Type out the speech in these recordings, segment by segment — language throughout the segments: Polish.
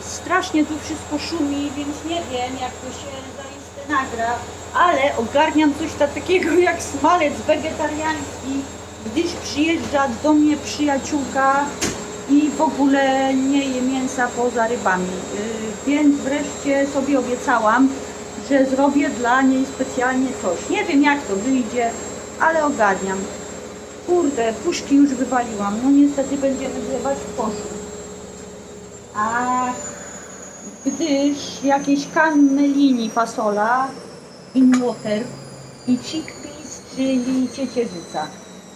strasznie tu wszystko szumi, więc nie wiem jak to się zaiste nagra, ale ogarniam coś ta- takiego jak smalec wegetariański, gdyż przyjeżdża do mnie przyjaciółka i w ogóle nie je mięsa poza rybami. Yy, więc wreszcie sobie obiecałam, że zrobię dla niej specjalnie coś. Nie wiem jak to wyjdzie, ale ogarniam. Kurde, puszki już wywaliłam. No niestety będziemy zlewać w koszu. A gdyż jakieś cannellini fasola in water i chickpeas, czyli ciecierzyca.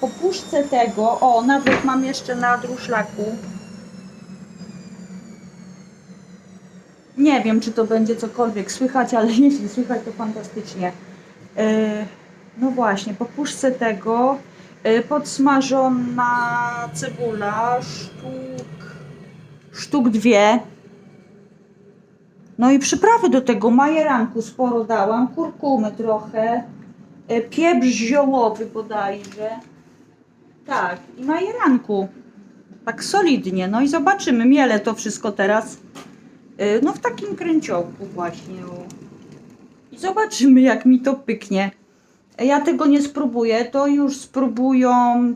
Po puszce tego, o nawet mam jeszcze na druszlaku. Nie wiem, czy to będzie cokolwiek słychać, ale jeśli słychać, to fantastycznie. E, no właśnie, po puszce tego e, podsmażona cebula, sztuk, sztuk dwie. No i przyprawy do tego, majeranku sporo dałam, kurkumy trochę, e, pieprz ziołowy bodajże. Tak, i majeranku. Tak solidnie. No i zobaczymy, mielę to wszystko teraz. e, No w takim kręciołku właśnie. I zobaczymy, jak mi to pyknie. Ja tego nie spróbuję, to już spróbują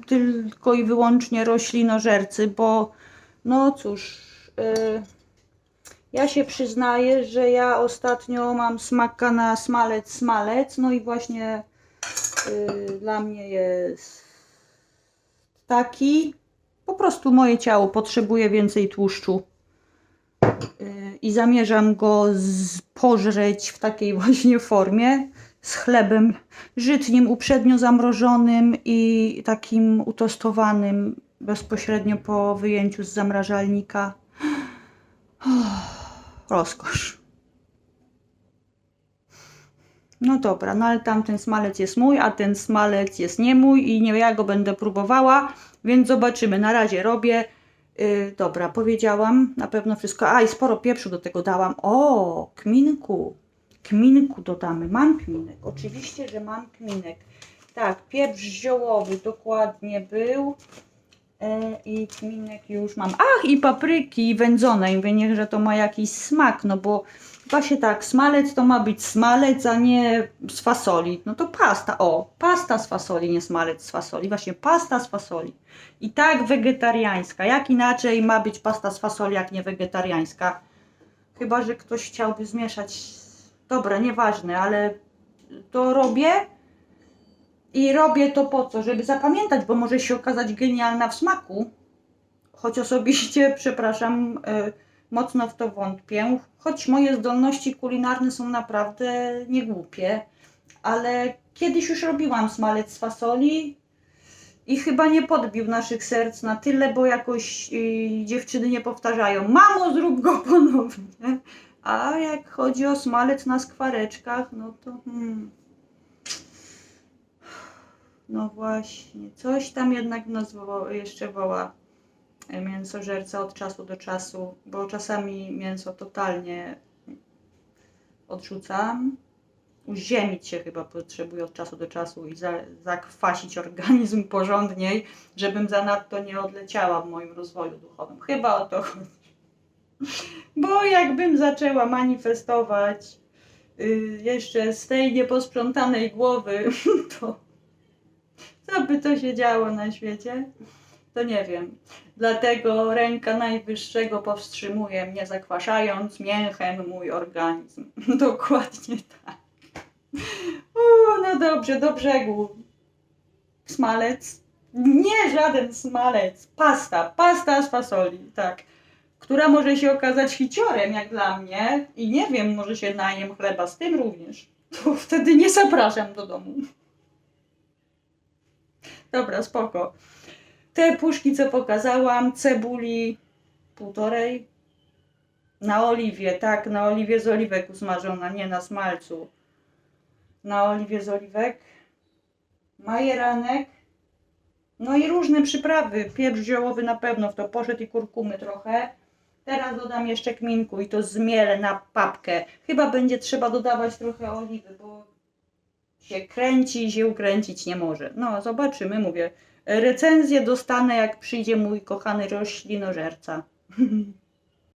tylko i wyłącznie roślinożercy, bo no cóż, y, ja się przyznaję, że ja ostatnio mam smaka na smalec, smalec, no i właśnie y, dla mnie jest taki, po prostu moje ciało potrzebuje więcej tłuszczu y, i zamierzam go pożreć w takiej właśnie formie z chlebem żytnim, uprzednio zamrożonym i takim utostowanym bezpośrednio po wyjęciu z zamrażalnika. Rozkosz. No dobra, no ale tamten smalec jest mój, a ten smalec jest nie mój i nie ja go będę próbowała, więc zobaczymy. Na razie robię. Yy, dobra, powiedziałam na pewno wszystko. A i sporo pieprzu do tego dałam. O, kminku. Kminku dodamy. Mam kminek. Oczywiście, że mam kminek. Tak, pieprz ziołowy dokładnie był. E, I kminek już mam. Ach, i papryki wędzone. I niech, że to ma jakiś smak, no bo właśnie tak, smalec to ma być smalec, a nie z fasoli. No to pasta, o, pasta z fasoli, nie smalec z fasoli. Właśnie pasta z fasoli. I tak wegetariańska. Jak inaczej ma być pasta z fasoli, jak nie wegetariańska? Chyba, że ktoś chciałby zmieszać. Dobra, nieważne, ale to robię. I robię to po co? Żeby zapamiętać, bo może się okazać genialna w smaku. Choć osobiście, przepraszam, y, mocno w to wątpię. Choć moje zdolności kulinarne są naprawdę niegłupie. Ale kiedyś już robiłam smalec z fasoli i chyba nie podbił naszych serc na tyle, bo jakoś y, dziewczyny nie powtarzają Mamo, zrób go ponownie. A jak chodzi o smalec na skwareczkach, no to hmm. No właśnie, coś tam jednak nas woła, jeszcze woła e, mięsożerca od czasu do czasu, bo czasami mięso totalnie odrzucam. Uziemić się chyba potrzebuję od czasu do czasu i za, zakwasić organizm porządniej, żebym zanadto nie odleciała w moim rozwoju duchowym. Chyba o to chodzi. Bo jakbym zaczęła manifestować y, jeszcze z tej nieposprzątanej głowy, to by to się działo na świecie? To nie wiem. Dlatego ręka Najwyższego powstrzymuje mnie, zakwaszając mięchem mój organizm. Dokładnie tak. No dobrze, do brzegu. Smalec? Nie żaden smalec. Pasta, pasta z fasoli, tak. Która może się okazać hiciorem, jak dla mnie. I nie wiem, może się najem chleba z tym również. To wtedy nie zapraszam do domu. Dobra, spoko. Te puszki, co pokazałam, cebuli półtorej. Na oliwie, tak, na oliwie z oliwek usmażona, nie na smalcu. Na oliwie z oliwek. Majeranek. No i różne przyprawy. Pieprz ziołowy na pewno w to poszedł i kurkumy trochę. Teraz dodam jeszcze kminku i to zmielę na papkę. Chyba będzie trzeba dodawać trochę oliwy, bo się kręci się ukręcić nie może. No, zobaczymy, mówię. Recenzję dostanę, jak przyjdzie mój kochany roślinożerca.